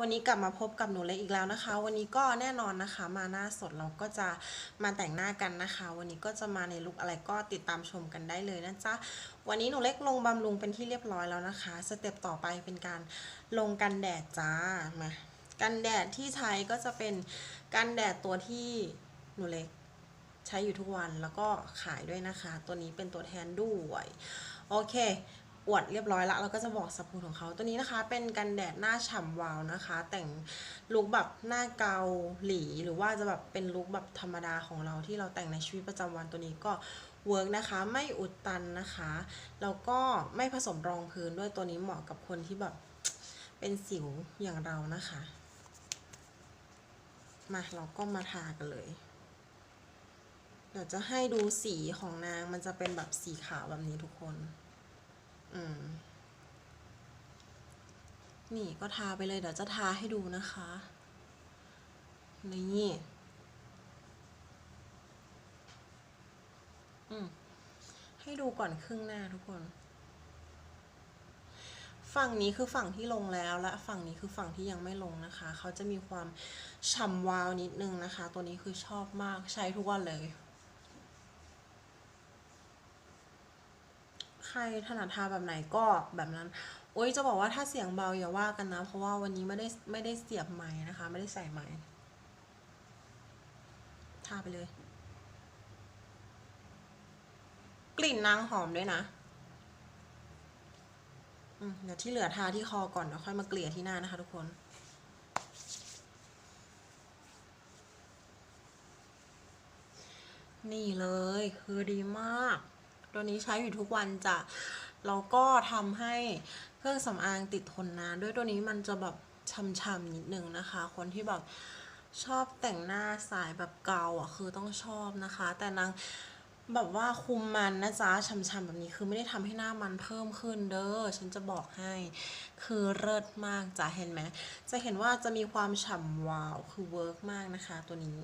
วันนี้กลับมาพบกับหนูเล็กอีกแล้วนะคะ วันนี้ก็แน่นอนนะคะ มาหน้าสดเราก็จะมาแต่งหน้ากันนะคะ วันนี้ก็จะมาในลุคอะไรก็ติดตามชมกันได้เลยนะจ๊ะวันนี้หนูเล็กลงบำรุงเป็นที่เรียบร้อยแล้วนะคะ สเต็ปต่อไปเป็นการลงกันแดดจ้ามากันแดดที่ใช้ก็จะเป็นกันแดดตัวที่หนูเล็กใช้อยู่ทุกวันแล้วก็ขายด้วยนะคะ ตัวนี้เป็นตัวแทนด้วยโอเค อวดเรียบร้อยละเราก็จะบอกสรรพคุณของเขาตัวนี้นะคะเป็นกันแดดหน้าฉ่ำวาวนะคะ แต่งลุคแบบหน้าเกาหลีหรือว่าจะแบบเป็นลุคแบบธรรมดาของเราที่เราแต่งในชีวิตประจำวันตัวนี้ก็เวิร์กนะคะไม่อุดตันนะคะแล้วก็ไม่ผสมรองพื้นด้วยตัวนี้เหมาะกับคนที่แบบเป็นสิวอย่างเรานะคะ มาเราก็มาทากันเลยเดี๋ยวจะให้ดูสีของนางมันจะเป็นแบบสีขาวแบบนี้ทุกคน นี่ก็ทาไปเลยเดี๋ยวจะทาให้ดูนะคะ นี่อืมให้ดูก่อนครึ่งหน้าทุกคน ฝั่งนี้คือฝั่งที่ลงแล้วและฝั่งนี้คือฝั่งที่ยังไม่ลงนะคะ เขาจะมีความฉ่ำวาวนิดนึงนะคะ ตัวนี้คือชอบมากใช้ทุกวันเลย ใค รถนัดทาแบบไหนก็แบบนั้น โอ้ยจะบอกว่าถ้าเสียงเบาอย่าว่ากันนะ เพราะว่าวันนี้ไม่ได้ไม่ได้เสียบไม้นะคะ ไม่ได้ใส่ไม้ทาไปเลย กลิ่นนางหอมด้วยนะเดี๋ยวที่เหลือทาที่คอก่อนแล้วค่อยมาเกลี่ยที่หน้านะคะทุกคนนี่เลยคือดีมาก ตัวนี้ใช้อยู่ทุกวันจะแล้วก็ทำให้เครื่องสำอางติดทนนานด้วยตัวนี้มันจะแบบช่ำๆนิดนึงนะคะ คนที่แบบชอบแต่งหน้าสายแบบเกาอะคือต้องชอบนะคะ แต่นางแบบว่าคุมมันนะจ๊ะช่ำๆแบบนี้คือไม่ได้ทำให้หน้ามันเพิ่มขึ้นเด้อฉันจะบอกให้ คือเลิศมากจ้ะเห็นไหมจะเห็นว่าจะมีความฉ่ำวาวคือเวิร์กมากนะคะตัวนี้